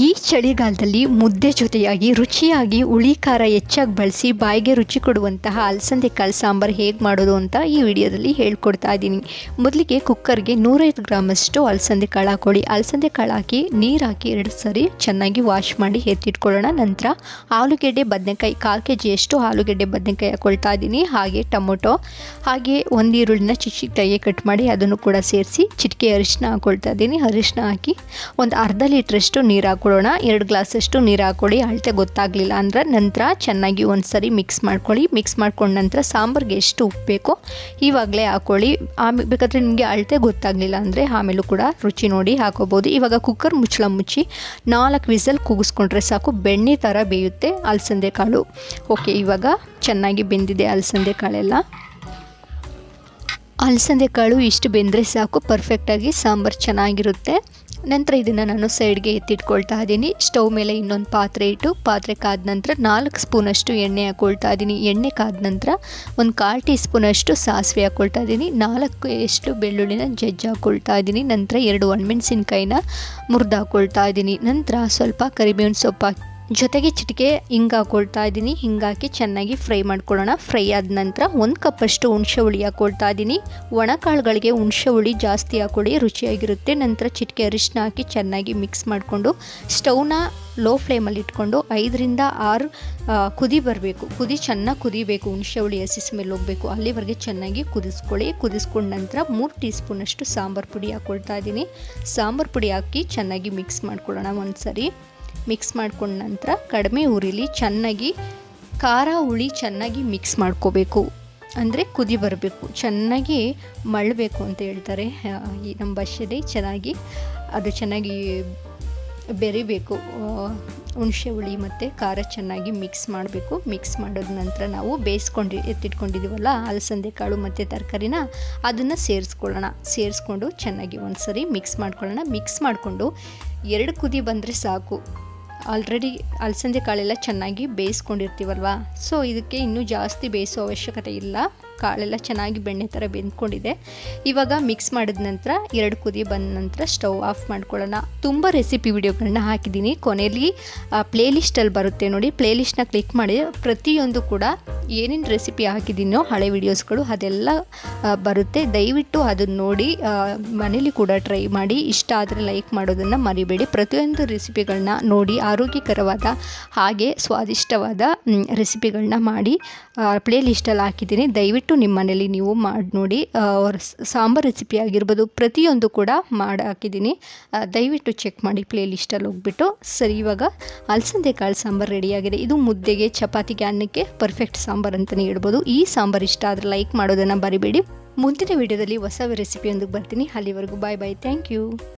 ಈ ಚಳಿಗಾಲದಲ್ಲಿ ಮುದ್ದೆ ಜೊತೆಯಾಗಿ ರುಚಿಯಾಗಿ ಹುಳಿ ಖಾರ ಹೆಚ್ಚಾಗಿ ಬಳಸಿ ಬಾಯಿಗೆ ರುಚಿ ಕೊಡುವಂತಹ ಅಲಸಂದೆ ಕಾಳು ಸಾಂಬಾರು ಹೇಗೆ ಮಾಡೋದು ಅಂತ ಈ ವಿಡಿಯೋದಲ್ಲಿ ಹೇಳ್ಕೊಡ್ತಾ ಇದ್ದೀನಿ. ಮೊದಲಿಗೆ ಕುಕ್ಕರ್ಗೆ ನೂರೈದು ಗ್ರಾಮಷ್ಟು ಅಲಸಂದೆ ಕಾಳು ಹಾಕೊಳ್ಳಿ. ಅಲಸಂದೆ ಕಾಳು ಹಾಕಿ, ನೀರು ಎರಡು ಸರಿ ಚೆನ್ನಾಗಿ ವಾಶ್ ಮಾಡಿ ಎತ್ತಿಟ್ಕೊಳ್ಳೋಣ. ನಂತರ ಆಲೂಗೆಡ್ಡೆ, ಬದನೆಕಾಯಿ, ಕಾಲು ಕೆ ಜಿಯಷ್ಟು ಆಲೂಗೆಡ್ಡೆ, ಬದನೆಕಾಯಿ ಹಾಕೊಳ್ತಾ ಇದ್ದೀನಿ. ಹಾಗೆ ಟೊಮೊಟೊ, ಹಾಗೆ ಒಂದು ಈರುಳ್ಳಿನ ಚಿಕ್ಕ ಕಟ್ ಮಾಡಿ ಅದನ್ನು ಕೂಡ ಸೇರಿಸಿ ಚಿಟಿಕೆ ಅರಿಶಿನ ಹಾಕೊಳ್ತಾ ಇದ್ದೀನಿ. ಅರಿಶಿನ ಹಾಕಿ ಒಂದು ಅರ್ಧ ಲೀಟ್ರಷ್ಟು ನೀರು ಹಾಕೊಳ್ಳೋಣ ಎರಡು ಗ್ಲಾಸಷ್ಟು ನೀರು ಹಾಕ್ಕೊಳ್ಳಿ. ಅಳತೆ ಗೊತ್ತಾಗಲಿಲ್ಲ ಅಂದರೆ ನಂತರ ಚೆನ್ನಾಗಿ ಒಂದು ಸರಿ ಮಿಕ್ಸ್ ಮಾಡ್ಕೊಳ್ಳಿ. ಮಿಕ್ಸ್ ಮಾಡ್ಕೊಂಡ ನಂತರ ಸಾಂಬಾರಿಗೆ ಎಷ್ಟು ಉಪ್ಪು ಬೇಕೋ ಇವಾಗಲೇ ಹಾಕ್ಕೊಳ್ಳಿ. ಆಮೇಲೆ ಬೇಕಾದರೆ ನಿಮಗೆ ಅಳತೆ ಗೊತ್ತಾಗಲಿಲ್ಲ ಅಂದರೆ ಆಮೇಲೂ ಕೂಡ ರುಚಿ ನೋಡಿ ಹಾಕೋಬೋದು ಇವಾಗ ಕುಕ್ಕರ್ ಮುಚ್ಚಳ ಮುಚ್ಚಿ ನಾಲ್ಕು ವಿಸಲ್ ಕೂಗಿಸ್ಕೊಂಡ್ರೆ ಸಾಕು. ಬೆಣ್ಣೆ ಥರ ಬೇಯುತ್ತೆ ಅಲಸಂದೆ ಕಾಳು. ಓಕೆ ಇವಾಗ ಚೆನ್ನಾಗಿ ಬೆಂದಿದೆ ಅಲಸಂದೆ ಕಾಳೆಲ್ಲ. ಅಲಸಂದೆ ಕಾಳು ಇಷ್ಟು ಬೆಂದರೆ ಸಾಕು. ಪರ್ಫೆಕ್ಟಾಗಿ ಸಾಂಬಾರು ಚೆನ್ನಾಗಿರುತ್ತೆ. ನಂತರ ಇದನ್ನು ನಾನು ಸೈಡ್ಗೆ ಎತ್ತಿಟ್ಕೊಳ್ತಾ ಇದ್ದೀನಿ. ಸ್ಟವ್ ಮೇಲೆ ಇನ್ನೊಂದು ಪಾತ್ರೆ ಇಟ್ಟು, ಪಾತ್ರೆ ಕಾದ ನಂತರ ನಾಲ್ಕು ಸ್ಪೂನಷ್ಟು ಎಣ್ಣೆ ಹಾಕ್ಕೊಳ್ತಾ ಇದ್ದೀನಿ. ಎಣ್ಣೆ ಕಾದ ನಂತರ ಒಂದು ಕಾಲು ಟೀ ಸ್ಪೂನಷ್ಟು ಸಾಸಿವೆ ಹಾಕ್ಕೊಳ್ತಾ ಇದ್ದೀನಿ. ನಾಲ್ಕು ಎಷ್ಟು ಬೆಳ್ಳುಳ್ಳಿನ ಜಜ್ಜಿ ಹಾಕ್ಕೊಳ್ತಾ ಇದ್ದೀನಿ. ನಂತರ ಎರಡು ಒಣಮೆಣಸಿನ್ಕಾಯಿನ ಮುರಿದು ಇದ್ದೀನಿ. ನಂತರ ಸ್ವಲ್ಪ ಕರಿಬೇವಿನ ಸೊಪ್ಪು ಜೊತೆಗೆ ಚಿಟಿಕೆ ಹಿಂಗೆ ಹಾಕೊಳ್ತಾ ಇದ್ದೀನಿ. ಹಿಂಗಾಕಿ ಚೆನ್ನಾಗಿ ಫ್ರೈ ಮಾಡ್ಕೊಳ್ಳೋಣ. ಫ್ರೈ ಆದ ನಂತರ ಒಂದು ಕಪ್ಪಷ್ಟು ಹುಣಸೆ ಹುಳಿ ಹಾಕೊಳ್ತಾ ಇದ್ದೀನಿ. ಒಣ ಕಾಳುಗಳಿಗೆ ಹುಣಸೆ ಹುಳಿ ಜಾಸ್ತಿ ಹಾಕೊಳ್ಳಿ, ರುಚಿಯಾಗಿರುತ್ತೆ. ನಂತರ ಚಿಟಿಕೆ ಅರಿಶಿನ ಹಾಕಿ ಚೆನ್ನಾಗಿ ಮಿಕ್ಸ್ ಮಾಡಿಕೊಂಡು ಸ್ಟವ್ನ ಲೋ ಫ್ಲೇಮಲ್ಲಿ ಇಟ್ಕೊಂಡು ಐದರಿಂದ ಆರು ಕುದಿ ಬರಬೇಕು. ಕುದಿ ಚೆನ್ನಾಗಿ ಕುದಿಬೇಕು. ಹುಣಸೆ ಹುಳಿ ಹಸಿ ಸ್ಮೆಲ್ ಹೋಗಬೇಕು. ಅಲ್ಲಿವರೆಗೆ ಚೆನ್ನಾಗಿ ಕುದಿಸ್ಕೊಳ್ಳಿ. ಕುದಿಸ್ಕೊಂಡ ನಂತರ ಮೂರು ಟೀ ಸ್ಪೂನಷ್ಟು ಸಾಂಬಾರು ಪುಡಿ ಹಾಕ್ಕೊಳ್ತಾ ಇದ್ದೀನಿ. ಸಾಂಬಾರು ಪುಡಿ ಹಾಕಿ ಚೆನ್ನಾಗಿ ಮಿಕ್ಸ್ ಮಾಡ್ಕೊಳ್ಳೋಣ ಒಂದು ಸರಿ ಮಿಕ್ಸ್ ಮಾಡ್ಕೊಂಡ ನಂತರ ಕಡಿಮೆ ಉರಿಲಿ ಚೆನ್ನಾಗಿ ಖಾರ ಹುಳಿ ಚೆನ್ನಾಗಿ ಮಿಕ್ಸ್ ಮಾಡ್ಕೋಬೇಕು. ಅಂದರೆ ಕುದಿ ಬರಬೇಕು. ಚೆನ್ನಾಗಿ ಮಳಬೇಕು ಅಂತ ಹೇಳ್ತಾರೆ. ಈ ನಮ್ಮ ಭಾಷೆಯಲ್ಲಿ ಚೆನ್ನಾಗಿ ಅದು ಚೆನ್ನಾಗಿ ಬೆರಿಬೇಕು. ಹುಣಸೆ ಹುಳಿ ಮತ್ತು ಖಾರ ಚೆನ್ನಾಗಿ ಮಿಕ್ಸ್ ಮಾಡಬೇಕು. ಮಿಕ್ಸ್ ಮಾಡೋದ ನಂತರ ನಾವು ಬೇಯಿಸ್ಕೊಂಡು ಎತ್ತಿಟ್ಕೊಂಡಿದ್ದೀವಲ್ಲ ಅಲಸಂದೆ, ಕಾಳು ಮತ್ತು ತರಕಾರಿನ ಅದನ್ನು ಸೇರಿಸ್ಕೊಳ್ಳೋಣ. ಸೇರಿಸ್ಕೊಂಡು ಚೆನ್ನಾಗಿ ಒಂದು ಸರಿ ಮಿಕ್ಸ್ ಮಾಡ್ಕೊಳ್ಳೋಣ. ಮಿಕ್ಸ್ ಮಾಡಿಕೊಂಡು ಎರಡು ಕುದಿ ಬಂದರೆ ಸಾಕು. ಆಲ್ರೆಡಿ ಅಲಸಂದೆ ಕಾಳೆಲ್ಲ ಚೆನ್ನಾಗಿ ಬೇಯಿಸ್ಕೊಂಡಿರ್ತೀವಲ್ವ? ಸೊ ಇದಕ್ಕೆ ಇನ್ನೂ ಜಾಸ್ತಿ ಬೇಯಿಸೋ ಅವಶ್ಯಕತೆ ಇಲ್ಲ. ಕಾಳೆಲ್ಲ ಚೆನ್ನಾಗಿ ಬೆಣ್ಣೆ ಥರ ಬೆಂದ್ಕೊಂಡಿದೆ. ಇವಾಗ ಮಿಕ್ಸ್ ಮಾಡಿದ ನಂತರ ಎರಡು ಕುದಿ ಬಂದ ನಂತರ ಸ್ಟವ್ ಆಫ್ ಮಾಡ್ಕೊಳ್ಳೋಣ. ತುಂಬ ರೆಸಿಪಿ ವಿಡಿಯೋಗಳನ್ನ ಹಾಕಿದ್ದೀನಿ. ಕೊನೆಯಲ್ಲಿ ಪ್ಲೇಲಿಸ್ಟಲ್ಲಿ ಬರುತ್ತೆ ನೋಡಿ ಪ್ಲೇಲಿಸ್ಟ್ನ ಕ್ಲಿಕ್ ಮಾಡಿ ಪ್ರತಿಯೊಂದು ಕೂಡ ಏನೇನು ರೆಸಿಪಿ ಹಾಕಿದ್ದೀನೋ ಹಳೆ ವಿಡಿಯೋಸ್ಗಳು ಅದೆಲ್ಲ ಬರುತ್ತೆ. ದಯವಿಟ್ಟು ಅದನ್ನು ನೋಡಿ ಮನೇಲಿ ಕೂಡ ಟ್ರೈ ಮಾಡಿ. ಇಷ್ಟ ಆದರೆ ಲೈಕ್ ಮಾಡೋದನ್ನು ಮರಿಬೇಡಿ. ಪ್ರತಿಯೊಂದು ರೆಸಿಪಿಗಳನ್ನ ನೋಡಿ, ಆರೋಗ್ಯಕರವಾದ ಹಾಗೆ ಸ್ವಾದಿಷ್ಟವಾದ ರೆಸಿಪಿಗಳನ್ನ ಮಾಡಿ ಪ್ಲೇ ಲಿಸ್ಟಲ್ಲಿ ಹಾಕಿದ್ದೀನಿ. ದಯವಿಟ್ಟು ನಿಮ್ಮ ಮನೇಲಿ ನೀವು ಮಾಡಿ ನೋಡಿ ಸಾಂಬಾರು ರೆಸಿಪಿ ಆಗಿರ್ಬೋದು, ಪ್ರತಿಯೊಂದು ಕೂಡ ಮಾಡಿ ಹಾಕಿದ್ದೀನಿ. ದಯವಿಟ್ಟು ಚೆಕ್ ಮಾಡಿ ಪ್ಲೇ ಲಿಸ್ಟಲ್ಲಿ ಹೋಗ್ಬಿಟ್ಟು. ಸರಿ, ಇವಾಗ ಅಲಸಂದೆ ಕಾಳು ಸಾಂಬಾರು ರೆಡಿಯಾಗಿದೆ ಇದು ಮುದ್ದೆಗೆ, ಚಪಾತಿಗೆ, ಅನ್ನಕ್ಕೆ ಪರ್ಫೆಕ್ಟ್ ಸಾಂಬಾರು ಅಂತಲೇ ಹೇಳ್ಬೋದು. ಈ ಸಾಂಬಾರು ಇಷ್ಟ ಆದರೆ ಲೈಕ್ ಮಾಡೋದನ್ನು ಬರಿಬೇಡಿ ಮುಂದಿನ ವಿಡಿಯೋದಲ್ಲಿ ಹೊಸ ರೆಸಿಪಿಯೊಂದಿಗೆ ಬರ್ತೀನಿ. ಅಲ್ಲಿವರೆಗೂ ಬಾಯ್ ಬಾಯ್ ಥ್ಯಾಂಕ್ ಯು